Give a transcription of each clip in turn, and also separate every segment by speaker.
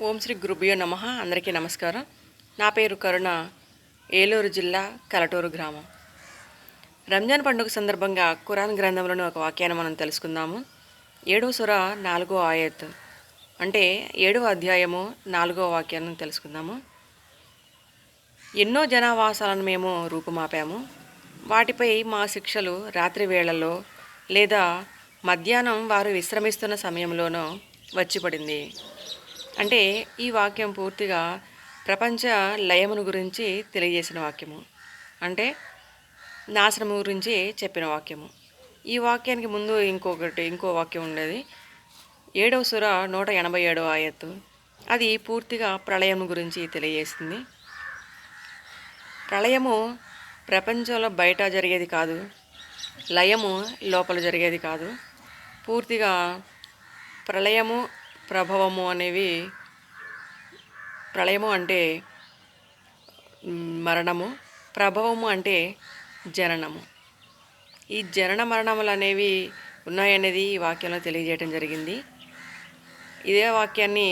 Speaker 1: ఓం శ్రీ గురుభ్యో నమ. అందరికీ నమస్కారం. నా పేరు కరుణ. ఏలూరు జిల్లా కలటూరు గ్రామం. రంజాన్ పండుగ సందర్భంగా ఖురాన్ గ్రంథంలోని ఒక వాక్యాన్ని మనం తెలుసుకుందాము. ఏడవ సుర నాలుగో ఆయత్. అంటే ఏడవ అధ్యాయము నాలుగో వాక్యాన్ని తెలుసుకుందాము. ఎన్నో జనావాసాలను మేము రూపుమాపాము. వాటిపై మా శిక్షలు రాత్రి వేళల్లో లేదా మధ్యాహ్నం వారు విశ్రమిస్తున్న సమయంలోనో వచ్చి పడింది. అంటే ఈ వాక్యం పూర్తిగా ప్రపంచ లయమును గురించి తెలియజేసిన వాక్యము. అంటే నాశనము గురించి చెప్పిన వాక్యము. ఈ వాక్యానికి ముందు ఇంకొకటి ఇంకో వాక్యం ఉండేది. ఏడవ సుర నూట ఎనభై ఏడవ ఆయత్తు. అది పూర్తిగా ప్రళయం గురించి తెలియజేసింది. ప్రళయము ప్రపంచంలో బయట జరిగేది కాదు. లయము లోపల జరిగేది కాదు. పూర్తిగా ప్రళయము ప్రభవము అనేవి ప్రళయము అంటే మరణము. ప్రభవము అంటే జననము. ఈ జనన మరణములు అనేవి ఉన్నాయనేది ఈ వాక్యంలో తెలియజేయడం జరిగింది. ఇదే వాక్యాన్ని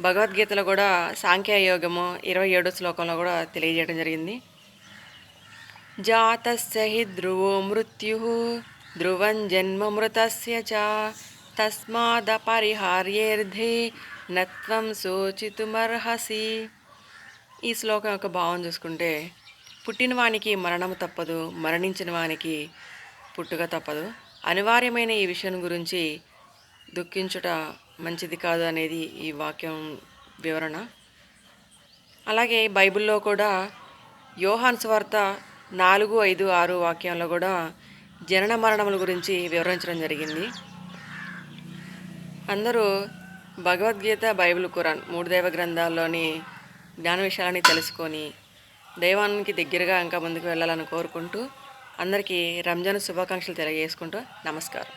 Speaker 1: భగవద్గీతలో కూడా సాంఖ్యయోగము ఇరవై ఏడో శ్లోకంలో కూడా తెలియజేయడం జరిగింది. జాతస్య హి ధ్రువో మృత్యు ధ్రువం జన్మమృతస్య చ తస్మాదపరిహార్యేర్ధే నత్వం శోచితుమర్హసి ఈ శ్లోకం యొక్క భావం చూసుకుంటే పుట్టిన వానికి మరణము తప్పదు మరణించిన వానికి పుట్టుక తప్పదు. అనివార్యమైన ఈ విషయం గురించి దుఃఖించుట మంచిది కాదు అనేది ఈ వాక్యం వివరణ. అలాగే బైబిల్లో కూడా యోహాన్ స్వార్త నాలుగు ఐదు ఆరు వాక్యంలో కూడా జనన మరణముల గురించి వివరించడం జరిగింది. అందరూ భగవద్గీత బైబిల్ ఖురాన్ మూడు దైవ గ్రంథాల్లోని జ్ఞాన విషయాలని తెలుసుకొని దైవానికి దగ్గరగా ఇంకా ముందుకు వెళ్ళాలని కోరుకుంటూ అందరికీ రంజాన్ శుభాకాంక్షలు తెలియజేసుకుంటూ నమస్కారం.